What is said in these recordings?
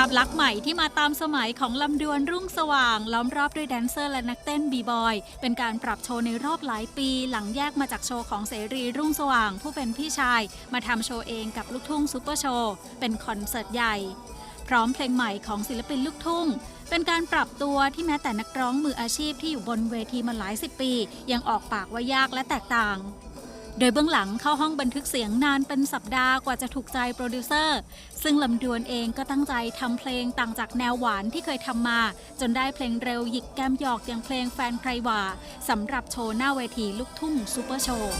ภาพลักษณ์ใหม่ที่มาตามสมัยของลำดวนรุ่งสว่าง ล้อมรอบด้วยแดนเซอร์และนักเต้นบีบอย เป็นการปรับโชว์ในรอบหลายปี หลังแยกมาจากโชว์ของเสรีรุ่งสว่าง ผู้เป็นพี่ชาย มาทำโชว์เองกับลูกทุ่งซูเปอร์โชว์ เป็นคอนเสิร์ตใหญ่ พร้อมเพลงใหม่ของศิลปินลูกทุ่ง เป็นการปรับตัวที่แม้แต่นักร้องมืออาชีพที่อยู่บนเวทีมาหลายสิบปี ยังออกปากว่ายากและแตกต่าง โดยเบื้องหลังเข้าห้องบันทึกเสียงนานเป็นสัปดาห์กว่าจะถูกใจโปรดิวเซอร์ ซึ่งลำดวนเองก็ตั้งใจทำเพลงต่างจากแนวหวานที่เคยทำมา จนได้เพลงเร็วหยิกแก้มหยอกอย่างเพลงแฟนใครว่าสำหรับโชว์หน้าเวทีลูกทุ่งซูเปอร์โชว์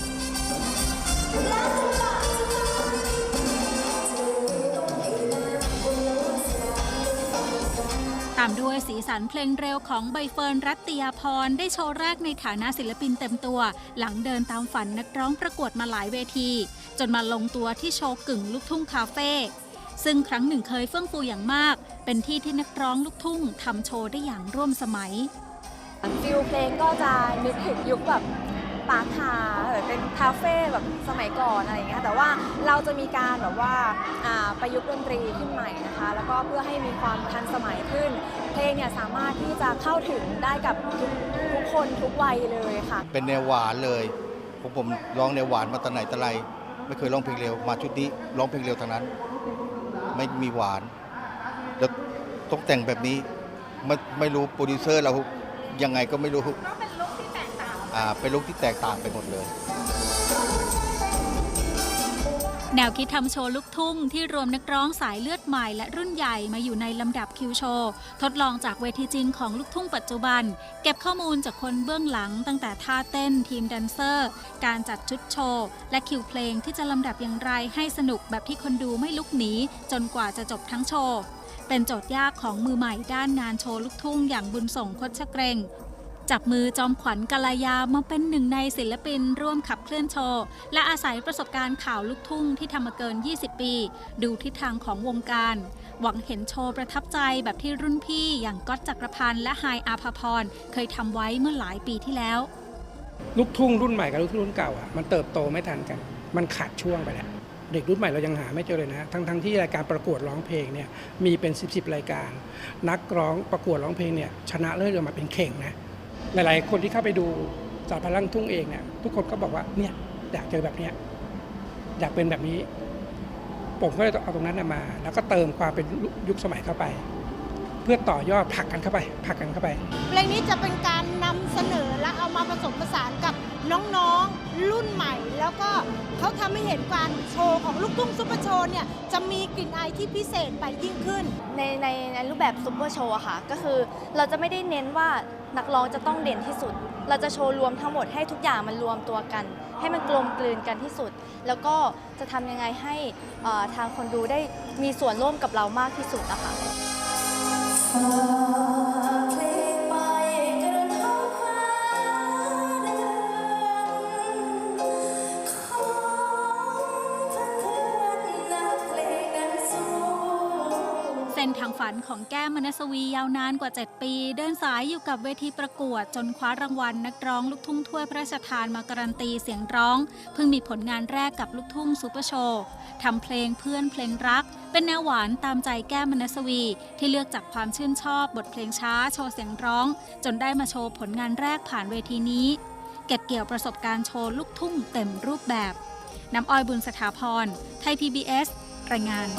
ามด้วยสีสันเพลงเร็วของใบเฟิร์นรัตติยาพรได้โชว์แรกในฐานะศิลปินเต็มตัว หลังเดินตามฝันนักร้องประกวดมาหลายเวที จนมาลงตัวที่โชว์กึ่งลูกทุ่งคาเฟ่ซึ่งครั้งหนึ่งเคยเฟื่องฟูอย่างมาก เป็นที่ที่นักร้องลูกทุ่งทำโชว์ได้อย่างร่วมสมัยฟิลเพลงก็จะนึกถึงยุคแบบ ปาร์คคาร์แบบเป็นคาเฟ่แบบสมัยก่อนอะไรอย่างเงี้ยแต่ว่าเราจะมีการแบบว่าอ่าประยุกต์ดนตรีขึ้นใหม่นะคะ แล้วก็เพื่อให้มีความทันสมัยขึ้น เพลงเนี่ยสามารถที่จะเข้าถึงได้กับทุกทุกคนทุกวัยเลยค่ะ เป็นแนวหวานเลยผมผมร้องแนวหวานมาแต่ไหนแต่ไร ไม่เคยร้องเพลงเร็วมาชุดนี้ร้องเพลงเร็วทั้งนั้น ไม่มีหวานแล้วต้องแต่งแบบนี้ไม่ไม่รู้โปรดิวเซอร์เรายังไงก็ไม่รู้ตกต่างอ่า เป็นลุคที่แตกต่างไปหมดเลย แนวคิดทำโชว์ลูกทุ่งที่รวมนักร้องสายเลือดใหม่และรุ่นใหญ่มาอยู่ในลำดับคิวโชว์ทดลองจากเวทีจริงของลูกทุ่งปัจจุบัน เก็บข้อมูลจากคนเบื้องหลัง ตั้งแต่ท่าเต้นทีมแดนเซอร์ การจัดชุดโชว์ และคิวเพลงที่จะลำดับอย่างไรให้สนุกแบบที่คนดูไม่ลุกหนีจนกว่าจะจบทั้งโชว์เป็นโจทย์ยากของมือใหม่ด้านงานโชว์ลูกทุ่งอย่างบุญส่งคดชเกรง จับมือจอมขวัญกาลายามาเป็นหนึ่งในศิลปินร่วมขับเคลื่อนโชว์ และอาศัยประสบการณ์ข่าวลูกทุ่งที่ทำมาเกิน 20 ปี ดูทิศทางของวงการ หวังเห็นโชว์ประทับใจแบบที่รุ่นพี่อย่างก๊อตจักรพันธ์และไฮอาภพรเคยทำไว้เมื่อหลายปีที่แล้ว ลูกทุ่งรุ่นใหม่กับลูกทุ่งรุ่นเก่าอะมันเติบโตไม่ทันกัน มันขาดช่วงไปแล้วเด็กรุ่นใหม่เรายังหาไม่เจอเลยนะ ทั้งทั้งที่รายการประกวดร้องเพลงเนี่ยมีเป็น 10บสรายการ นักร้องประกวดร้องเพลงเนี่ยชนะเลิศออกมาเป็นเข่งนะ หลาย ๆ คนที่เข้าไปดูสารพลังทุ่งเองเนี่ยทุกคนก็บอกว่าเนี่ยอยากเจอแบบเนี้ยอยากเป็นแบบนี้ ผมก็เลยเอาตรงนั้นมา แล้วก็เติมความเป็นยุคสมัยเข้าไป เพื่อต่อยอดผลักกันเข้าไปผลักกันเข้าไปเพลงนี้จะเป็นการนำเสนอและเอามาผสมผสานกับน้องๆรุ่นใหม่ แล้วก็ เขาทำให้เห็นการโชว์ของลูกทุ่งซุปเปอร์โชว์เนี่ยจะมีกลิ่นอายที่พิเศษไปยิ่งขึ้น ในในในรูปแบบซุปเปอร์โชว์อะค่ะ ก็คือเราจะไม่ได้เน้นว่านักร้องจะต้องเด่นที่สุด เราจะโชว์รวมทั้งหมดให้ทุกอย่างมันรวมตัวกัน ให้มันกลมกลืนกันที่สุด แล้วก็จะทำยังไงให้อ่อทางคนดูได้มีส่วนร่วมกับเรามากที่สุดนะคะ เส้นทางฝันของแก้มมนสวียาวนานกว่า 7 ปี เดินสายอยู่กับเวทีประกวด จนคว้ารางวัลนักร้องลูกทุ่งถ้วยพระราชทานมาการันตีเสียงร้อง เพิ่งมีผลงานแรกกับลูกทุ่งซูเปอร์โชว์ทำเพลงเพื่อนเพลงรัก เป็นแนวหวานตามใจแก้มมนสวี ที่เลือกจากความชื่นชอบบทเพลงช้าโชว์เสียงร้อง จนได้มาโชว์ผลงานแรกผ่านเวทีนี้ เก็บเกี่ยวประสบการณ์โชว์ลูกทุ่งเต็มรูปแบบน้ำอ้อยบุญสถาพรไทย PBS รายงาน